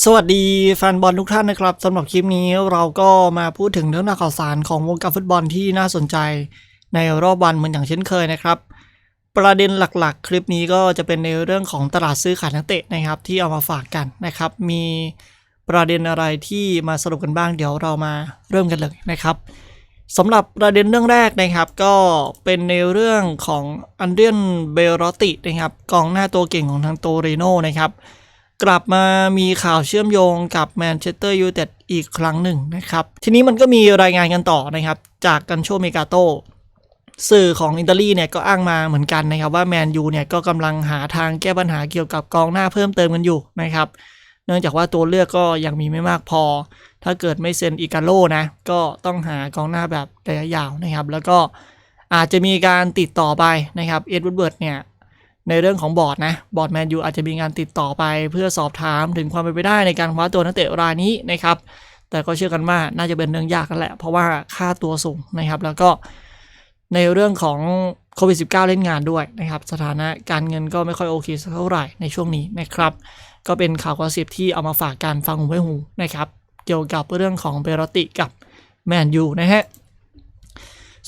สวัสดีแฟนบอลทุกท่านนะครับสำหรับคลิปนี้เราก็มาพูดถึงเรื่องราวข่าวสารของวงการฟุตบอลที่น่าสนใจในรอบวันเหมือนอย่างเช่นเคยนะครับ ประเด็นหลักๆ คลิปนี้ก็จะเป็นในเรื่องของตลาดซื้อขายนักเตะนะครับ ที่เอามาฝากกันนะครับ มีประเด็นอะไรที่มาสรุปกันบ้างเดี๋ยวเรามาเริ่มกันเลยนะครับสำหรับประเด็นเรื่องแรกนะครับ ก็เป็นในเรื่องของอันเดรียนเบลรอตินะครับกองหน้าตัวเก่งของทางโตเรโนนะครับ กลับมามีข่าวเชื่อมโยงกับแมนเชสเตอร์ยูไนเต็ดอีกครั้งหนึ่งนะครับ ทีนี้มันก็มีรายงานกันต่อนะครับ จากกันโชเมกาโตสื่อของอิตาลีเนี่ยก็อ้างมาเหมือนกันนะครับว่าแมนยูเนี่ยก็กำลังหาทางแก้ปัญหาเกี่ยวกับกองหน้าเพิ่มเติมกันอยู่นะครับ เนื่องจากว่าตัวเลือกก็ยังมีไม่มากพอ ถ้าเกิดไม่เซ็นอิกาโลนะก็ต้องหากองหน้าแบบระยะยาวนะครับ แล้วก็อาจจะมีการติดต่อไปนะครับเอ็ดเบิร์ดเนี่ย ในเรื่องของบอร์ดนะ บอร์ดแมนยูอาจจะมีงานติดต่อไป เพื่อสอบถามถึงความเป็นไปได้ในการคว้าตัวนักเตะรายนี้นะครับ แต่ก็เชื่อกันว่าน่าจะเป็นเรื่องยากกันแหละ เพราะว่าค่าตัวสูงนะครับ แล้วก็ในเรื่องของโควิด -19 เล่นงานด้วยนะครับ สถานะการเงินก็ไม่ค่อยโอเคสักเท่าไหร่ในช่วงนี้นะครับ ก็เป็นข่าวกระสิบที่เอามาฝากการฟังหูไว้หูนะครับ เกี่ยวกับเรื่องของเบรติกับแมนยูนะฮะ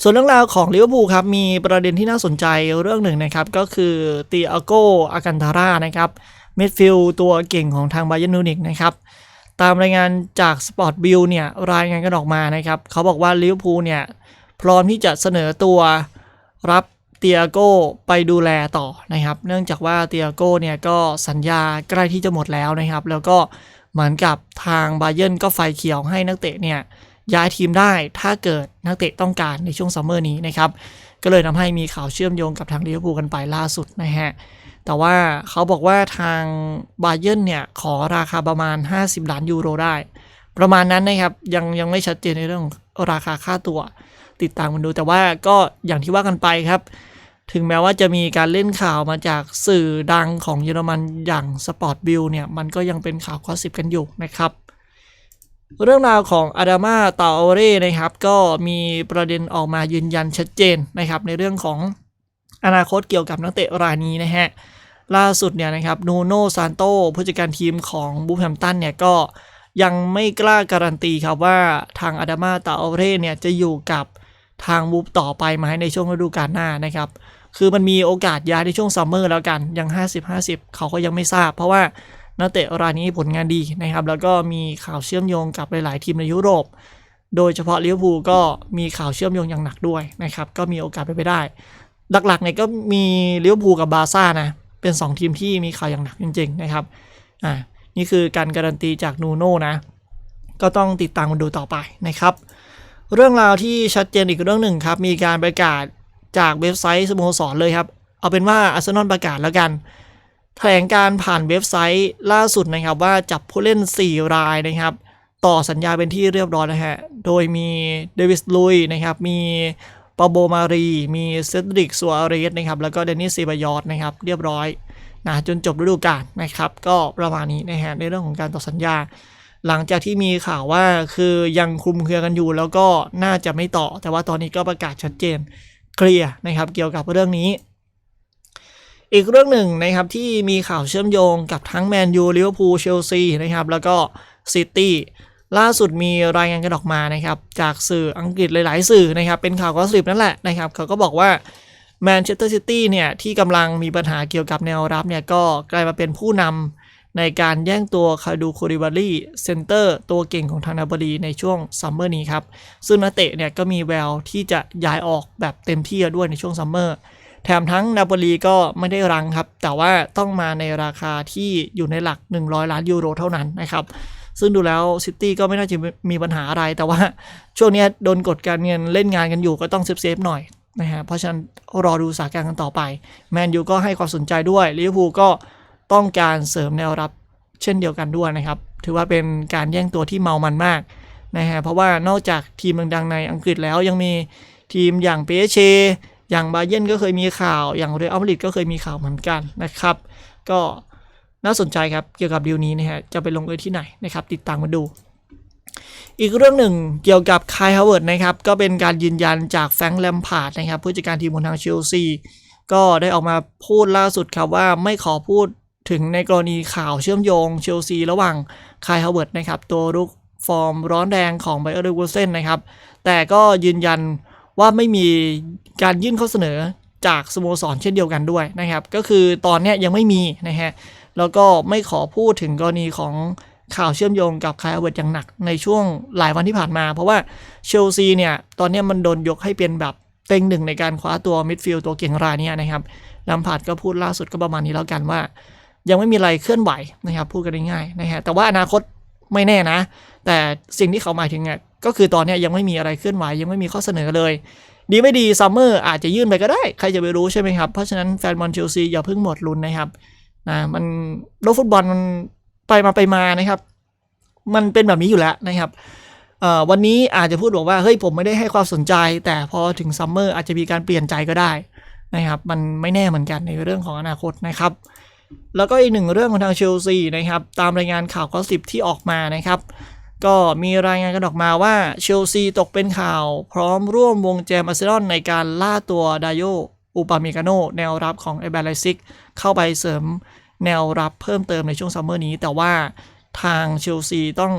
ส่วนเรื่องราวของลิเวอร์พูลครับมีประเด็นที่น่าสนใจเรื่องหนึ่งนะครับ ก็คือตีอาโกอากันทาร่านะครับมิดฟิลตัวเก่งของทางบาเยนูนิกนะครับตามรายงานจากสปอร์ตบิลเนี่ยรายงานกันออกมานะครับ เขาบอกว่าลิเวอร์พูลเนี่ยพร้อมที่จะเสนอตัวรับเตียโก้ไปดูแลต่อนะครับ เนื่องจากว่าเตียโก้เนี่ยก็สัญญาใกล้ที่จะหมดแล้วนะครับ แล้วก็เหมือนกับทางบาเย r n ก็ไฟเขียวให้นักเตะเนี่ย ย้ายทีมได้ถ้าเกิดนักเตะต้องการในช่วงซัมเมอร์นี้นะครับ ก็เลยทำให้มีข่าวเชื่อมโยงกับทางลิเวอร์พูลกันไปล่าสุดนะฮะ แต่ว่าเขาบอกว่าทางบาเยิร์นเนี่ย ขอราคาประมาณ 50 ล้านยูโรได้ ประมาณนั้นนะครับ ยังยังไม่ชัดเจนในเรื่องราคาค่าตัว ติดตามกันดู แต่ว่าก็อย่างที่ว่ากันไปครับ ถึงแม้ว่าจะมีการเล่นข่าวมาจากสื่อดังของเยอรมันอย่างสปอร์ตบิลเนี่ยมันก็ยังเป็นข่าวข้อสิบกันอยู่นะครับ เรื่องราวของอาดามาตาโอเร่นะครับ ก็มีประเด็นออกมายืนยันชัดเจนนะครับ ในเรื่องของอนาคตเกี่ยวกับนักเตะรายนี้นะฮะล่าสุดเนี่ยนะครับนูโนซานโตผู้จัดการทีมของบูแฮมตันเนี่ยก็ยังไม่กล้าการันตีครับว่าทางอาดามาตาโอเร่เนี่ยจะอยู่กับทางบูฟต่อไปไหมในช่วงฤดูกาลหน้านะครับ คือมันมีโอกาสย้ายในช่วงซัมเมอร์แล้วกันยัง 50-50 เขาก็ยังไม่ทราบ เพราะว่า นักเตะรายนี้ผลงานดีนะครับ แล้วก็มีข่าวเชื่อมโยงกับหลาย ๆ ทีมในยุโรป โดยเฉพาะลิเวอร์พูลก็มีข่าวเชื่อมโยงอย่างหนักด้วยนะครับ ก็มีโอกาสไปไปได้ หลัก ๆ เนี่ยก็มีลิเวอร์พูลกับบาร์ซ่านะ เป็น 2 ทีมที่มีข่าวอย่างหนักจริง ๆ นะครับ อ่า นี่คือการการันตีจากนูโน่นะ ก็ต้องติดตามกันดูต่อไปนะครับ เรื่องราวที่ชัดเจนอีกเรื่องหนึ่งครับ มีการประกาศจากเว็บไซต์สโมสรเลยครับ เอาเป็นว่าอาร์เซนอลประกาศแล้วกัน แถลงการผ่านเว็บไซต์ล่าสุดนะครับว่าจับผู้เล่น 4 รายนะครับ ต่อสัญญาเป็นที่เรียบร้อยนะฮะ โดยมีเดวิสลุยนะครับ มีปาโบมารี มีเซดริกซัวเรสนะครับ แล้วก็เดนิสซีบายอตนะครับ เรียบร้อยนะจนจบฤดูกาลนะครับ ก็ประมาณนี้นะฮะในเรื่องของการต่อสัญญา หลังจากที่มีข่าวว่าคือยังคลุมเครือกันอยู่ แล้วก็น่าจะไม่ต่อ แต่ว่าตอนนี้ก็ประกาศชัดเจนเคลียร์นะครับ เกี่ยวกับเรื่องนี้ อีกเรื่องหนึ่งนะครับที่มีข่าวเชื่อมโยงกับทั้งแมนยูลิเวอร์พูลเชลซีนะครับแล้วก็ซิตี้ล่าสุดมีรายงานกันออกมานะครับจากสื่ออังกฤษหลาย ๆ สื่อนะครับเป็นข่าวก็สลิปนั่นแหละนะครับเขาก็บอกว่าแมนเชสเตอร์ซิตี้เนี่ยที่กำลังมีปัญหาเกี่ยวกับแนวรับเนี่ยก็กลายมาเป็นผู้นำในการแย่งตัวคาดูโคริบารีเซนเตอร์ตัวเก่งของทางนาบรีในช่วงซัมเมอร์นี้ครับซึ่งนักเตะเนี่ยก็มีแววที่จะย้ายออกแบบเต็มที่ด้วยในช่วงซัมเมอร์ แถมทั้งนาโปลีก็ไม่ได้รังครับ แต่ว่าต้องมาในราคาที่อยู่ในหลัก 100 ล้านยูโรเท่านั้นนะครับซึ่งดูแล้วซิตี้ก็ไม่น่าจะมีปัญหาอะไร แต่ว่าช่วงนี้โดนกดการเงินเล่นงานกันอยู่ก็ต้องเซฟๆหน่อยนะฮะเพราะฉะนั้นรอดูสถานการณ์กันต่อไป แมนยูก็ให้ความสนใจด้วยลิเวอร์พูลก็ต้องการเสริมแนวรับเช่นเดียวกันด้วยนะครับ ถือว่าเป็นการแย่งตัวที่เมามันมากนะฮะเพราะว่านอกจากทีมดังๆในอังกฤษแล้วยังมีทีมอย่างเปเช อย่างบาเยนก็เคยมีข่าว อย่างเรอัลมาดริดก็เคยมีข่าวเหมือนกันนะครับ ก็น่าสนใจครับเกี่ยวกับดีลนี้นะฮะจะไปลงเอยที่ไหนนะครับ ติดตามมาดู อีกเรื่องหนึ่งเกี่ยวกับคายฮาวเวิร์ดนะครับ ก็เป็นการยืนยันจากแฟรงค์แลมพาร์ดนะครับผู้จัดการทีมของทางเชลซีก็ได้ออกมาพูดล่าสุดครับว่าไม่ขอพูดถึงในกรณีข่าวเชื่อมโยงเชลซีระหว่างคายฮาวเวิร์ดนะครับตัวรุกฟอร์มร้อนแรงของไบเออร์เลเวอร์เซนนะครับ แต่ก็ยืนยัน ว่าไม่มีการยื่นข้อเสนอจากสโมสรเช่นเดียวกันด้วยนะครับ ก็คือตอนนี้ยังไม่มีนะฮะแล้วก็ไม่ขอพูดถึงกรณีของข่าวเชื่อมโยงกับคายฮาเวิร์ดอย่างหนักในช่วงหลายวันที่ผ่านมา เพราะว่าเชลซีเนี่ย ตอนนี้มันโดนยกให้เป็นแบบเต็งหนึ่งในการคว้าตัวมิดฟิลด์ตัวเก่งรายเนี้นะครับลำพาร์ดก็พูดล่าสุดก็ประมาณนี้แล้วกันว่า ยังไม่มีอะไรเคลื่อนไหวนะครับ พูดกันง่ายๆนะฮะแต่ว่าอนาคต ไม่แน่นะ แต่สิ่งที่เขาหมายถึงอะก็คือตอนนี้ยังไม่มีอะไรเคลื่อนไหวยังไม่มีข้อเสนอเลย ดีไม่ดีซัมเมอร์อาจจะยื่นไปก็ได้ ใครจะไปรู้ใช่ไหมครับ เพราะฉะนั้นแฟนบอลเชลซีอย่าเพิ่งหมดลุ้นนะครับนะมันโลกฟุตบอลมันไปมาไปมานะครับ มันเป็นแบบนี้อยู่แล้วนะครับวันนี้อาจจะพูดบอกว่าเฮ้ยผมไม่ได้ให้ความสนใจ แต่พอถึงซัมเมอร์อาจจะมีการเปลี่ยนใจก็ได้นะครับ มันไม่แน่เหมือนกันในเรื่องของอนาคตนะครับ แล้วก็อีกหนึ่งเรื่องของทางเชลซีนะครับตามรายงานข่าวข้อสิบที่ออกมานะครับ ก็มีรายงานกันออกมาว่าเชลซีตกเป็นข่าว พร้อมร่วมวงแจมอาร์เซนอลในการล่าตัวดาโยอุปาเมกาโนแนวรับของไอแบลไลซิกเข้าไปเสริมแนวรับเพิ่มเติมในช่วงซัมเมอร์นี้ แต่ว่าทางเชลซีต้อง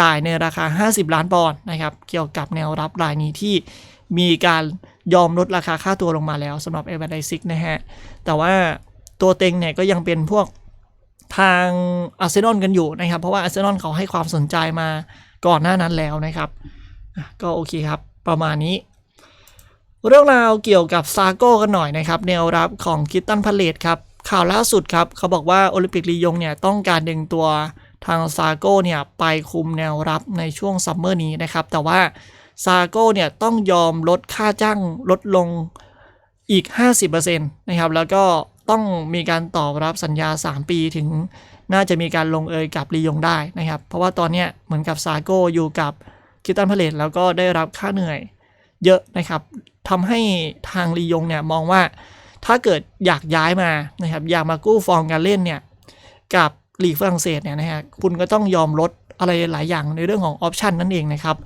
จ่ายในราคา 50 ล้านปอนด์นะครับเกี่ยวกับแนวรับรายนี้ที่มีการยอมลดราคาค่าตัวลงมาแล้วสำหรับเอเวอร์ไดซิกนะฮะแต่ว่า ตัวเต็งเนี่ยก็ยังเป็นพวกทางอาร์เซนอลกันอยู่นะครับ เพราะว่าอาร์เซนอลเขาให้ความสนใจมาก่อนหน้านั้นแล้วนะครับ ก็โอเคครับ ประมาณนี้ เรื่องราวเกี่ยวกับซาโก้กันหน่อยนะครับ แนวรับของคิตตันพาเลตครับ ข่าวล่าสุดครับ เขาบอกว่าโอลิมปิกลียงเนี่ยต้องการดึงตัวทางซาโก้เนี่ยไปคุมแนวรับในช่วงซัมเมอร์นี้นะครับ แต่ว่าซาโก้เนี่ยต้องยอมลดค่าจ้างลดลงอีก 50%นะครับ แล้วก็ ต้องมีการตอบรับสัญญา 3 ปีถึงน่าจะมีการลงเอยกับลียงได้นะครับ เพราะว่าตอนนี้เหมือนกับซาโก้อยู่กับคิตตันพาเลตแล้วก็ได้รับค่าเหนื่อยเยอะนะครับทำให้ทางลียงเนี่ยมองว่าถ้าเกิดอยากย้ายมานะครับอยากมากู้ฟอร์มการเล่นเนี่ยกับลีกฝรั่งเศสเนี่ยนะฮะคุณก็ต้องยอมลดอะไรหลายอย่างในเรื่องของออปชันนั่นเองนะครับ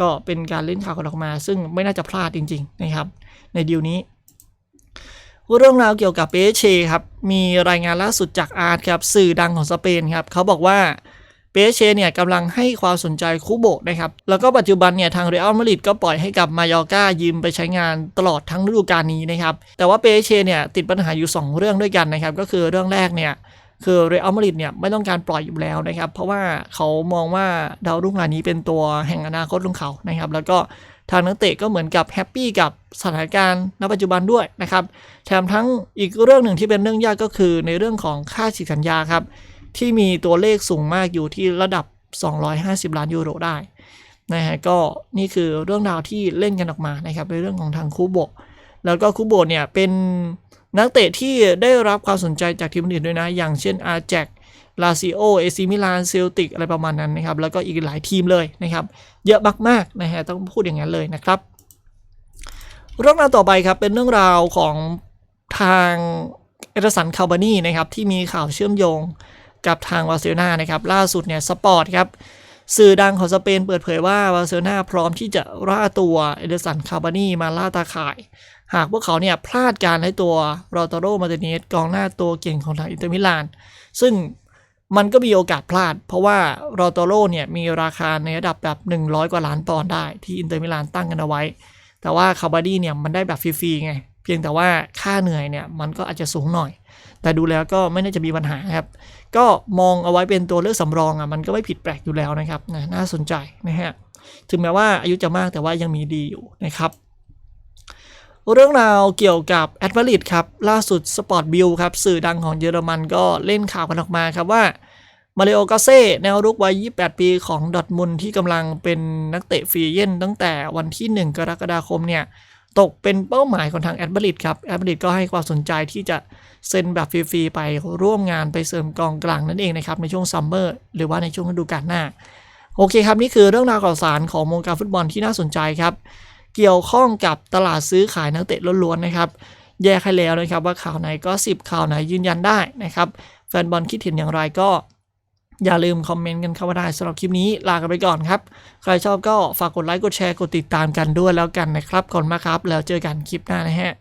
ก็เป็นการเล่นข่าวกันออกมา ซึ่งไม่น่าจะพลาดจริง ๆ นะครับ ในดีลนี้ เรื่องราวเกี่ยวกับเปเชครับมีรายงานล่าสุดจากอาร์ตครับสื่อดังของสเปนครับเขาบอกว่าเปเชเนี่ยกำลังให้ความสนใจคูโบนะครับ แล้วก็ปัจจุบันเนี่ยทางเรอัลมาดริดก็ปล่อยให้กับมายอร์กายืมไปใช้งานตลอดทั้งฤดูกาลนี้นะครับ แต่ว่าเปเชเนี่ยติดปัญหาอยู่ 2 เรื่องด้วยกันนะครับ ก็คือเรื่องแรกเนี่ยคือเรอัลมาดริดเนี่ยไม่ต้องการปล่อยอยู่แล้วนะครับ เพราะว่าเขามองว่าดาวรุ่งรายนี้เป็นตัวแห่งอนาคตของเขานะครับ แล้วก็ ทางนักเตะก็เหมือนกับแฮปปี้กับสถานการณ์ณปัจจุบันด้วยนะครับแถมทั้งอีกเรื่องหนึ่งที่เป็นเรื่องยากก็คือในเรื่องของค่าฉีกสัญญาครับที่มีตัวเลขสูงมากอยู่ที่ระดับ 250 ล้านยูโรได้นะฮะก็นี่คือเรื่องราวที่เล่นกันออกมานะครับในเรื่องของทางคูโบแล้วก็คูโบเนี่ยเป็นนักเตะที่ได้รับความสนใจจากทีมอื่นด้วยนะ อย่างเช่นอาแจก ลาซิโอเอซิมิลานเซลติกอะไรประมาณนั้นนะครับ แล้วก็อีกหลายทีมเลยนะครับ เยอะมากๆนะฮะต้องพูดอย่างนั้นเลยนะครับ เรื่องราวต่อไปครับ เป็นเรื่องราวของทางเอเดสันคาร์บานีนะครับ ที่มีข่าวเชื่อมโยงกับทางบาร์เซโลนานะครับ ล่าสุดเนี่ยสปอร์ตครับสื่อดังของสเปนเปิดเผยว่าบาร์เซโลนาพร้อมที่จะล่าตัวเอเดสันคาร์บานีมาล่าตาข่าย หากพวกเขาเนี่ยพลาดการให้ตัวโรตาโรมาร์ติเนสกองหน้าตัวเก่งของทางอินเตอร์มิลาน ซึ่ง มันก็มีโอกาสพลาด เพราะว่าโรตโรเนี่ยมีราคาในระดับแบบ 100 กว่าล้านปอนด์ได้ที่อินเตอร์มิลานตั้งกันเอาไว้ แต่ว่าคาบาดีเนี่ยมันได้แบบฟรีๆไง เพียงแต่ว่าค่าเหนื่อยเนี่ยมันก็อาจจะสูงหน่อย แต่ดูแล้วก็ไม่น่าจะมีปัญหาครับ ก็มองเอาไว้เป็นตัวเลือกสำรองอะมันก็ไม่ผิดแปลกอยู่แล้วนะครับน่าสนใจนะฮะถึงแม้ว่าอายุจะมากแต่ว่ายังมีดีอยู่นะครับ เรื่องราวเกี่ยวกับแอดมาริดครับ ล่าสุดสปอร์ตบิลครับ สื่อดังของเยอรมันก็เล่นข่าวกันออกมาครับว่ามาริโอกาเซ่แนวรุกวัย 28 ปีของดอทมุนที่กำลังเป็นนักเตะฟรีเย่นตั้งแต่วันที่ 1 กรกฎาคมเนี่ย ตกเป็นเป้าหมายของทางแอดมาริดครับ แอดมาริดก็ให้ความสนใจที่จะเซ็นแบบฟรีๆไปร่วมงานไปเสริมกองกลางนั่นเองนะครับ ในช่วงซัมเมอร์หรือว่าในช่วงฤดูกาลหน้า โอเคครับ นี่คือเรื่องราวข่าวสารของวงการฟุตบอลที่น่าสนใจครับ เกี่ยวข้องกับตลาดซื้อขายนักเตะล้วนๆนะครับ แยกให้แล้วนะครับว่าข่าวไหนก็สิบข่าวไหนยืนยันได้นะครับ แฟนบอลคิดเห็นอย่างไรก็อย่าลืมคอมเมนต์กันเข้ามาได้สำหรับคลิปนี้ลากันไปก่อนครับ ใครชอบก็ฝากกดไลค์กดแชร์กดติดตามกันด้วยแล้วกันนะครับก่อนมาครับ แล้วเจอกันคลิปหน้านะฮะ